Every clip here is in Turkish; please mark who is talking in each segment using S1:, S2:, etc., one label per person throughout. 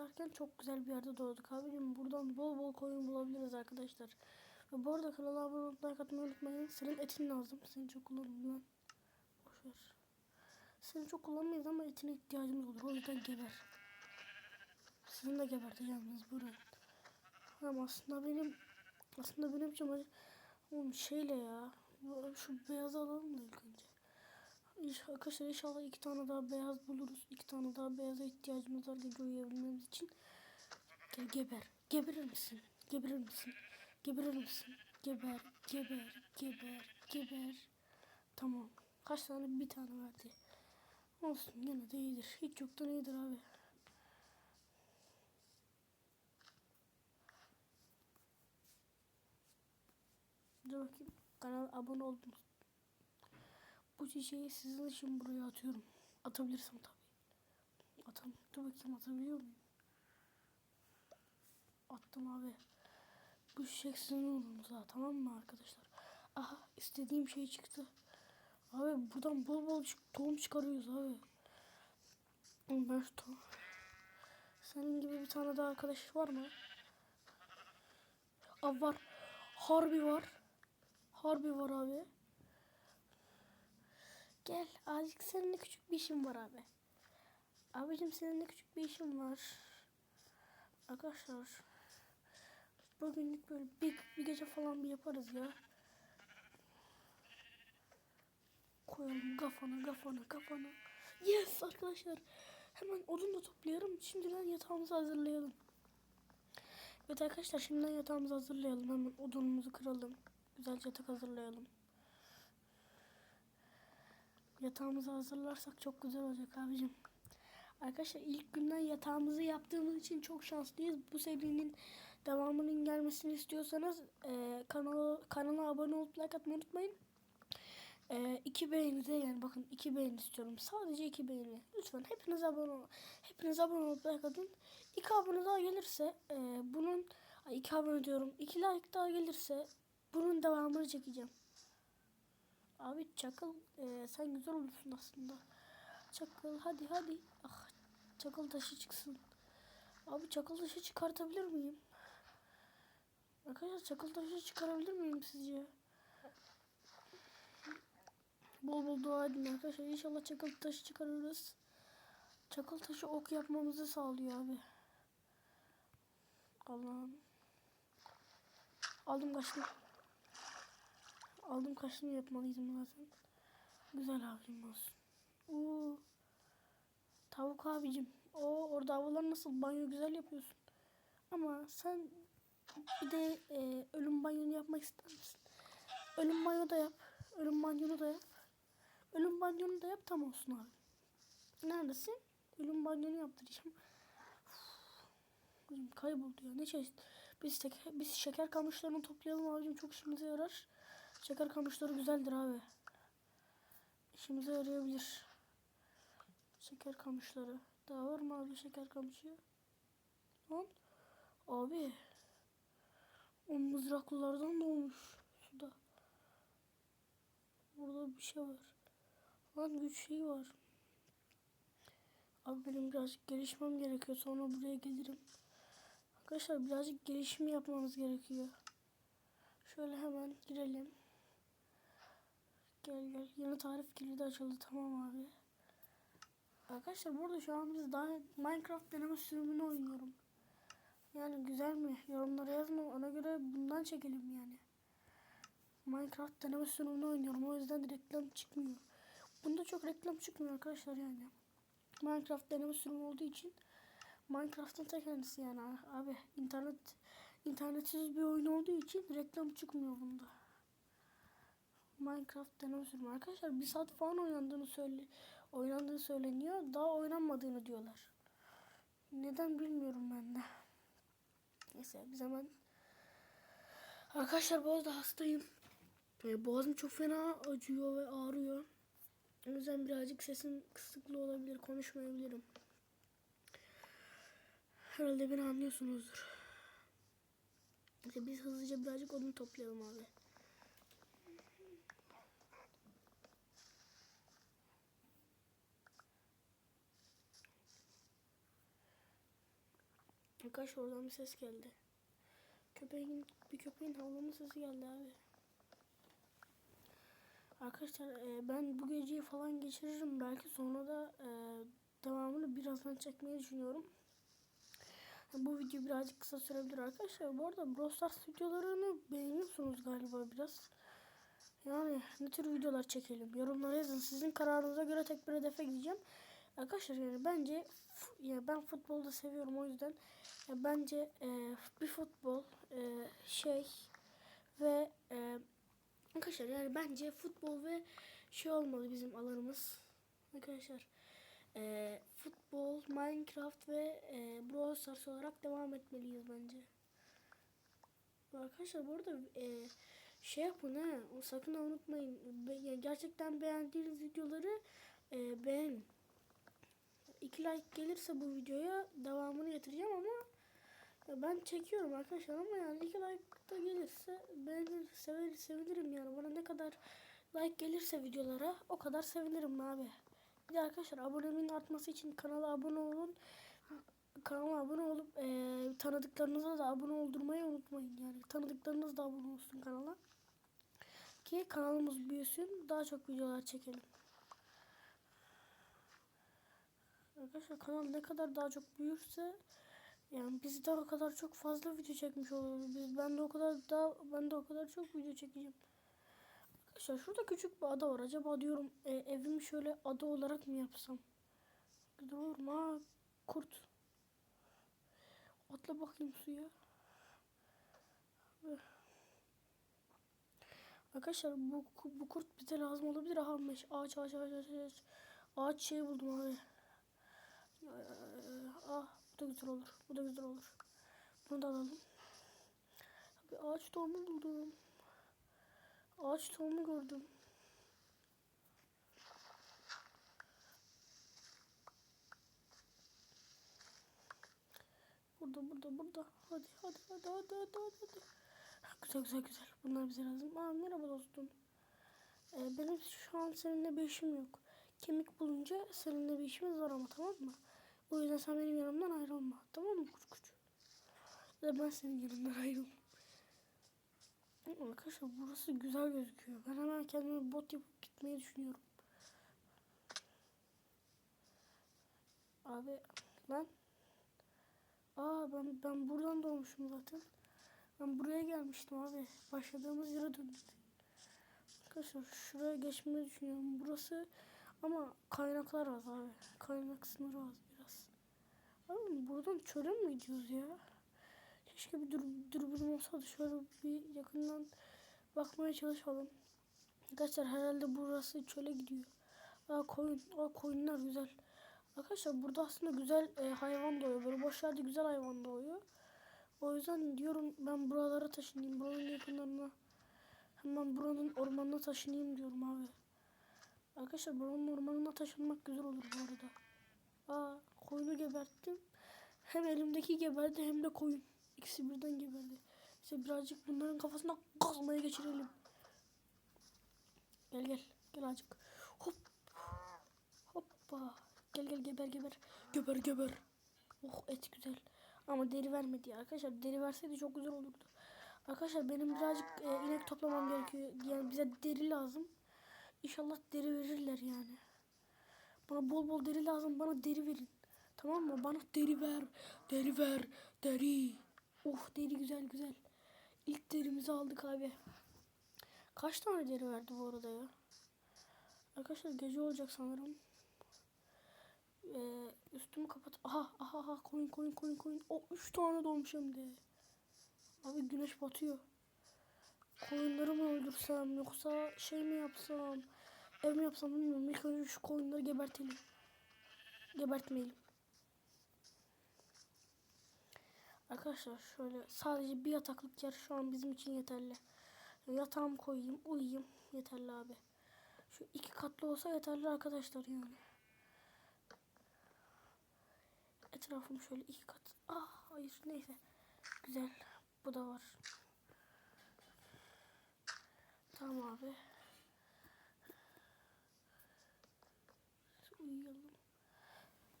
S1: derken çok güzel bir yerde doğduk abicim. Buradan bol bol koyun bulabiliriz arkadaşlar. Ve bu arada kanala abone olup like atmayı unutmayın. Senin etin lazım. Seni çok kullanırım lan. Boşver. Seni çok kullanmayız ama etine ihtiyacımız olur. O yüzden geber. Sizin de geberteceğim mecburen. Ama aslında benim aslında benim için şeyle ya. Şu beyazı alalım da ilk önce. Arkadaşlar inşallah iki tane daha beyaz buluruz. İki tane daha beyaza ihtiyacımız var Lego yiyebilmemiz için. Gel geber. Geberir misin? Geberir misin? Geberir misin? Geber, geber, geber, geber. Tamam. Kaç tane? Bir tane verdi. Olsun yine de iyidir. Hiç yoktan iyidir abi. Dur bakayım. Kanala abone oldum. Bu çiçeği sizin için buraya atıyorum. Atabilirsem tabii. Atam. Dur bakayım atabiliyor muyum? Attım abi. Bu çiçek sizin uğrunuza tamam mı arkadaşlar? Aha istediğim şey çıktı. Abi buradan bol bol tohum çıkarıyoruz abi. Ben şu tohum. Senin gibi bir tane daha arkadaş var mı? Abi var. Harbi var. Harbi var abi. Gel azıcık seninle küçük bir işim var abi. Abicim seninle küçük bir işim var. Arkadaşlar. Bugünlük böyle bir, bir gece falan bir yaparız ya. Koyalım kafana kafana kafana. Yes arkadaşlar. Hemen odun da toplayalım. Şimdiden yatağımızı hazırlayalım. Evet arkadaşlar şimdiden yatağımızı hazırlayalım. Hemen odunumuzu kıralım. Güzelce yatak hazırlayalım. Yatağımızı hazırlarsak çok güzel olacak abicim. Arkadaşlar ilk günden yatağımızı yaptığımız için çok şanslıyız. Bu serinin devamının gelmesini istiyorsanız e, kanala, kanala abone olup like atmayı unutmayın. E, iki beğeni de yani bakın iki beğeni istiyorum. Sadece iki beğeni. Lütfen hepiniz abone olun. Hepiniz abone olup like atın. İki abone daha gelirse e, bunun ay, iki abone diyorum. iki like daha gelirse bunun devamını çekeceğim. Abi çakıl e, sen güzel olursun aslında. Çakıl hadi hadi. Ah çakıl taşı çıksın. Abi çakıl taşı çıkartabilir miyim? Arkadaşlar çakıl taşı çıkarabilir miyim sizce? Bol bol dua edin arkadaşlar. İnşallah çakıl taşı çıkarırız. Çakıl taşı ok yapmamızı sağlıyor abi. Allah'ım. Aldım kaçtım. Aldım kaçtım yapmalıydım zaten. Güzel abicim olsun. Oo. Tavuk abicim. O orada havalar nasıl banyo güzel yapıyorsun. Ama sen bir de e, ölüm banyonu yapmak ister misin? Ölüm banyo da yap. Ölüm banyonu da yap. Ölüm banyonu da yap tam olsun abi. Neredesin? Ölüm banyonu yaptıracağım. Uf, kayboldu ya. Ne şey? Biz, tek, biz şeker kamışlarını toplayalım abicim. Çok işimize yarar. Şeker kamışları güzeldir abi. İşimize yarayabilir. Şeker kamışları. Daha var mı abi şeker kamışı? Lan. Abi. O mızraklılardan doğmuş. Suda. Burada bir şey var. Lan güç şeyi var. Abi benim birazcık gelişmem gerekiyor. Sonra buraya gelirim. Arkadaşlar birazcık gelişim yapmamız gerekiyor. Şöyle hemen girelim. Gel gel. Yeni tarif kilidi açıldı. Tamam abi. Arkadaşlar burada şu an biz daha Minecraft deneme sürümünü oynuyorum. Yani güzel mi? Yorumlara yazın. Ona göre bundan çekelim yani. Minecraft deneme sürümünü oynuyorum. O yüzden reklam çıkmıyor. Bunda çok reklam çıkmıyor arkadaşlar yani. Minecraft deneme sürümü olduğu için Minecraft'ın ta kendisi yani abi internet internetsiz bir oyun olduğu için reklam çıkmıyor bunda. Minecraft deneme sürümü arkadaşlar bir saat falan oynandığını söyle oynandığı söyleniyor. Daha oynanmadığını diyorlar. Neden bilmiyorum ben de. Neyse biz hemen Arkadaşlar bu arada hastayım. Ee, Boğazım çok fena acıyor ve ağrıyor. O yüzden birazcık sesim kısıklı olabilir, konuşmayabilirim. Herhalde beni anlıyorsunuzdur. İşte biz hızlıca birazcık odun toplayalım abi. Arkadaşlar oradan bir ses geldi. Köpeğin bir köpeğin havlama sesi geldi abi. Arkadaşlar e, ben bu geceyi falan geçiririm belki sonra da e, devamını birazdan çekmeyi düşünüyorum. Bu video birazcık kısa sürebilir arkadaşlar. Bu arada Brawl Stars videolarını beğeniyorsunuz galiba biraz. Yani ne tür videolar çekelim? Yorumlara yazın. Sizin kararınıza göre tek bir hedefe gideceğim. Arkadaşlar yani bence ya ben futbolda seviyorum o yüzden ya bence e, bir futbol e, şey ve e, arkadaşlar yani bence futbol ve şey olmalı bizim alanımız. Arkadaşlar e, futbol, Minecraft ve e, Brawl Stars olarak devam etmeliyiz bence. Arkadaşlar bu arada e, şey yapın ha sakın unutmayın. Be, yani gerçekten beğendiğiniz videoları e, beğenin. 2 like gelirse bu videoya devamını getireceğim ama ben çekiyorum arkadaşlar ama yani 2 like da gelirse beğenir, sever, sevinirim yani. Bana ne kadar like gelirse videolara o kadar sevinirim abi. Bir de arkadaşlar abonemin artması için kanala abone olun. Kanala abone olup e, tanıdıklarınıza da abone oldurmayı unutmayın. Yani tanıdıklarınız da abone olsun kanala. Ki kanalımız büyüsün. Daha çok videolar çekelim. Arkadaşlar kanal ne kadar daha çok büyürse yani biz de o kadar çok fazla video çekmiş oluruz. Biz ben de o kadar daha ben de o kadar çok video çekeceğim. Arkadaşlar şurada küçük bir ada var. Acaba diyorum e, evimi şöyle ada olarak mı yapsam? Güzel kurt. Atla bakayım suya. Arkadaşlar bu bu kurt bize lazım olabilir. Aha ağaç ağaç ağaç ağaç ağaç. Ağaç şey buldum abi. Ah bu da güzel olur. Bu da güzel olur. Bunu da alalım. Bir ağaç tohumu buldum. Ağaç tohumu gördüm. Burada burada burada. Hadi hadi hadi hadi hadi hadi. hadi. Güzel güzel güzel. Bunlar bize lazım. Aa, merhaba dostum. Ee, benim şu an seninle bir işim yok. Kemik bulunca seninle bir işimiz var ama tamam mı? O yüzden sen benim yanımdan ayrılma. Tamam mı kuş kuş? Ve ben senin yanından ayrılmam. Arkadaşlar burası güzel gözüküyor. Ben hemen kendime bot yapıp gitmeyi düşünüyorum. Abi lan. Aa ben ben buradan doğmuşum zaten. Ben buraya gelmiştim abi. Başladığımız yere döndük. Arkadaşlar şuraya geçmeyi düşünüyorum. Burası ama kaynaklar az abi. Kaynak sınırı az Abi buradan çöle mi gidiyoruz ya? Keşke bir dur dürbün olsaydı şöyle bir yakından bakmaya çalışalım. Arkadaşlar herhalde burası çöle gidiyor. Aa koyun, aa koyunlar güzel. Arkadaşlar burada aslında güzel e, hayvan doğuyor. Böyle boş yerde güzel hayvan doğuyor. O yüzden diyorum ben buralara taşınayım. Buranın yakınlarına. Hemen buranın ormanına taşınayım diyorum abi. Arkadaşlar buranın ormanına taşınmak güzel olur bu arada. Aa koyunu geberttim. Hem elimdeki geberdi hem de koyun. İkisi birden geberdi. İşte birazcık bunların kafasına kazmaya geçirelim. Gel gel. Gel azıcık. Hop. Hoppa. Gel gel geber geber. Geber geber. Oh et güzel. Ama deri vermedi. Arkadaşlar deri verseydi çok güzel olurdu. Arkadaşlar benim birazcık e, inek toplamam gerekiyor. Yani bize deri lazım. İnşallah deri verirler yani. Bana bol bol deri lazım. Bana deri verin. Tamam mı? Bana deri ver. Deri ver. Deri. Oh deri güzel güzel. İlk derimizi aldık abi. Kaç tane deri verdi bu arada ya? Arkadaşlar gece olacak sanırım. Ee, üstümü kapat. Aha aha aha koyun koyun koyun koyun. O üç tane doğmuş hem de. Abi güneş batıyor. Koyunları mı öldürsem yoksa şey mi yapsam? Ev mi yapsam bilmiyorum. İlk önce şu koyunları gebertelim. Gebertmeyelim. Arkadaşlar şöyle sadece bir yataklık yer şu an bizim için yeterli. Yatağımı koyayım, uyuyayım. Yeterli abi. Şu iki katlı olsa yeterli arkadaşlar yani. Etrafım şöyle iki kat. Ah hayır neyse. Güzel. Bu da var. Tamam abi. Uyuyalım.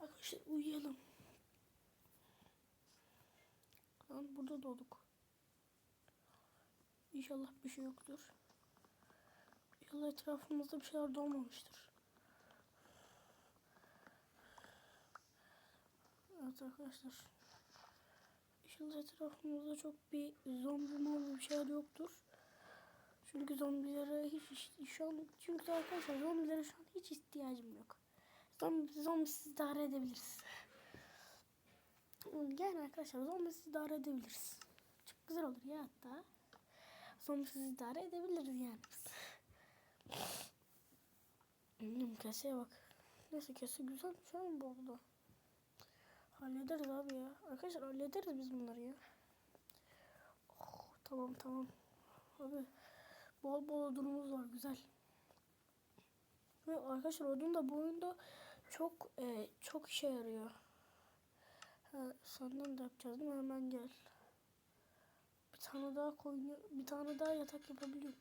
S1: Arkadaşlar uyuyalım. Lan burada doğduk. İnşallah bir şey yoktur. İnşallah etrafımızda bir şeyler doğmamıştır. Evet arkadaşlar. İnşallah etrafımızda çok bir zombi morbi bir şeyler yoktur. Çünkü zombilere hiç, hiç- şu an çünkü arkadaşlar zombilere şu an hiç ihtiyacım yok. Zombi, zombisiz idare edebiliriz. Yani arkadaşlar zombisiz idare edebiliriz. Çok güzel olur ya hatta. Zombisiz idare edebiliriz yani biz. Keseye bak. Neyse kese güzel şu an bu arada. Hallederiz abi ya. Arkadaşlar hallederiz biz bunları ya. Oh, tamam tamam. Abi bol bol odunumuz var güzel. Ve arkadaşlar odun da bu oyunda çok e, çok işe yarıyor. Ha, senden de yapacağız değil mi? Hemen gel. Bir tane daha koyun, bir tane daha yatak yapabiliyorum.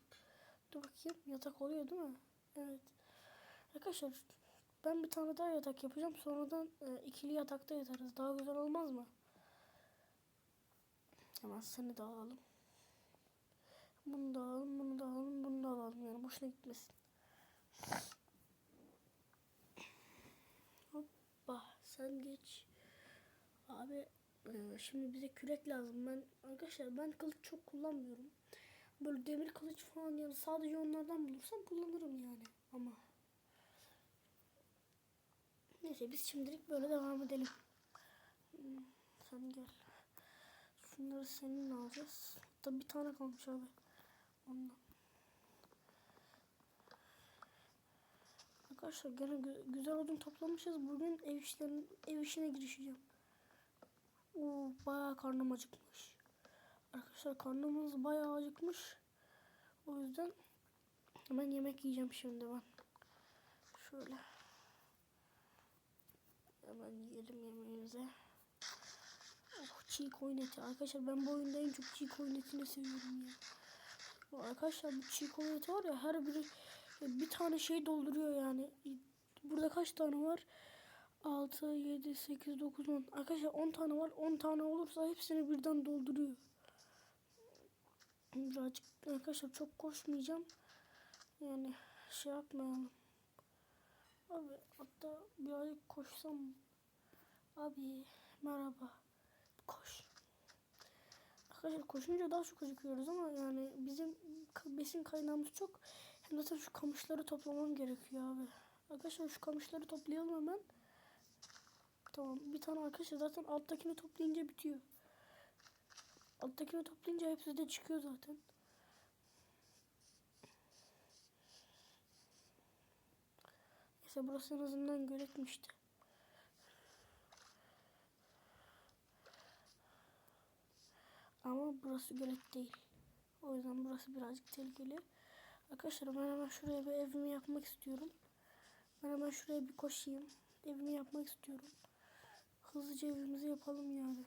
S1: Dur bakayım yatak oluyor değil mi? Evet. Arkadaşlar ben bir tane daha yatak yapacağım. Sonradan e, ikili yatakta yatarız. Daha güzel olmaz mı? Hemen seni de alalım. Bunu da alalım, bunu da alalım, bunu da alalım. Yani boşuna gitmesin. Hoppa sen geç. Abi e, şimdi bize kürek lazım. Ben arkadaşlar ben kılıç çok kullanmıyorum. Böyle demir kılıç falan yani sadece onlardan bulursam kullanırım yani. Ama neyse biz şimdilik böyle devam edelim. Hmm, Sen gel. Şunları seninle alacağız. Hatta bir tane kalmış abi. Ondan. Arkadaşlar gene gü- güzel odun toplamışız. Bugün ev işlerine, ev işine girişeceğim. Oo, bayağı karnım acıkmış. Arkadaşlar karnımız bayağı acıkmış. O yüzden hemen yemek yiyeceğim şimdi ben. Şöyle. Hemen yiyelim yemeğimizi. Oh, çiğ koyun eti. Arkadaşlar ben bu oyunda en çok çiğ koyun etini seviyorum ya. Arkadaşlar bu çiğ koyun eti var ya her biri bir tane şey dolduruyor yani. Burada kaç tane var? 6, 7, 8, 9, 10. Arkadaşlar 10 tane var. 10 tane olursa hepsini birden dolduruyor. Birazcık arkadaşlar çok koşmayacağım. Yani şey yapmayalım. Abi hatta birazcık koşsam. Abi merhaba. Koş. Arkadaşlar koşunca daha çok acıkıyoruz ama yani bizim besin kaynağımız çok. Hem zaten şu kamışları toplamam gerekiyor abi. Arkadaşlar şu kamışları toplayalım hemen. Tamam bir tane arkadaşlar zaten alttakini toplayınca bitiyor. Alttakini toplayınca hepsi de çıkıyor zaten. Neyse burası en azından göletmişti. Ama burası gölet değil. O yüzden burası birazcık tehlikeli. Arkadaşlar ben hemen şuraya bir evimi yapmak istiyorum. Ben hemen şuraya bir koşayım. Evimi yapmak istiyorum. Hızlıca evimizi yapalım yani.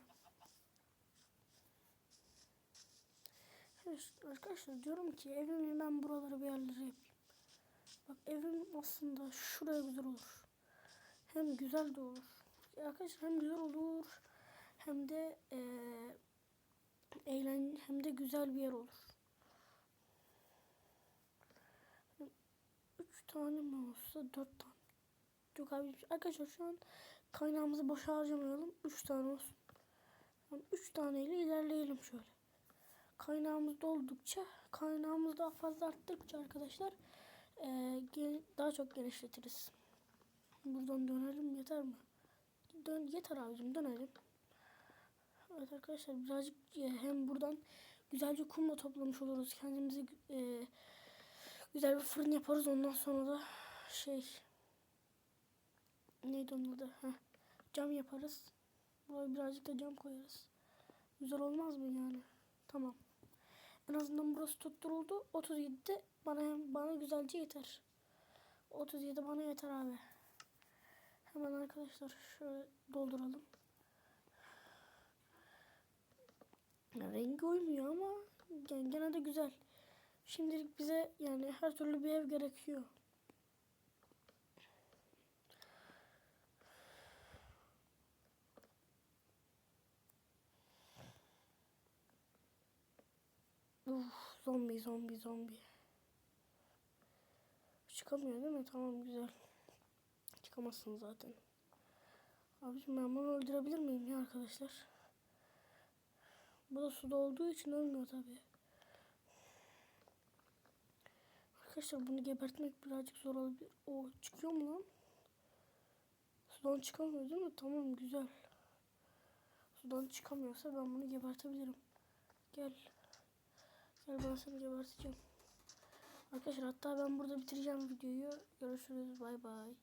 S1: Evet, Arkadaşlar diyorum ki evimi ben buralara bir yerlere yapayım. Bak evim aslında şuraya güzel olur. Hem güzel de olur. Ya Arkadaşlar hem güzel olur hem de eee eğlen hem de güzel bir yer olur. Üç tane mi olsa dört tane. Yok abi arkadaşlar şu an kaynağımızı boşa harcamayalım. Üç tane olsun. Yani üç taneyle ilerleyelim şöyle. Kaynağımız doldukça, kaynağımız daha fazla arttıkça arkadaşlar ge- daha çok genişletiriz. Buradan dönelim yeter mi? Dön, yeter abicim dönelim. Evet arkadaşlar birazcık e, hem buradan güzelce kumla toplamış oluruz. Kendimize e, güzel bir fırın yaparız. Ondan sonra da şey neydi onun adı? Heh, cam yaparız. Buraya birazcık da cam koyarız. Güzel olmaz mı yani? Tamam. En azından burası tutturuldu. 37'de bana bana güzelce yeter. 37 bana yeter abi. Hemen arkadaşlar şöyle dolduralım. Rengi uymuyor ama gen- gene de güzel. Şimdilik bize yani her türlü bir ev gerekiyor. Zombi zombi zombi. Çıkamıyor değil mi? Tamam güzel. Çıkamazsın zaten. Abicim ben bunu öldürebilir miyim ya arkadaşlar? Bu da suda olduğu için ölmüyor tabii. Arkadaşlar bunu gebertmek birazcık zor olabilir. O çıkıyor mu lan? Sudan çıkamıyor değil mi? Tamam güzel. Sudan çıkamıyorsa ben bunu gebertebilirim. Gel. Seni geberteceğim. Arkadaşlar hatta ben burada bitireceğim videoyu. Görüşürüz. Bay bay.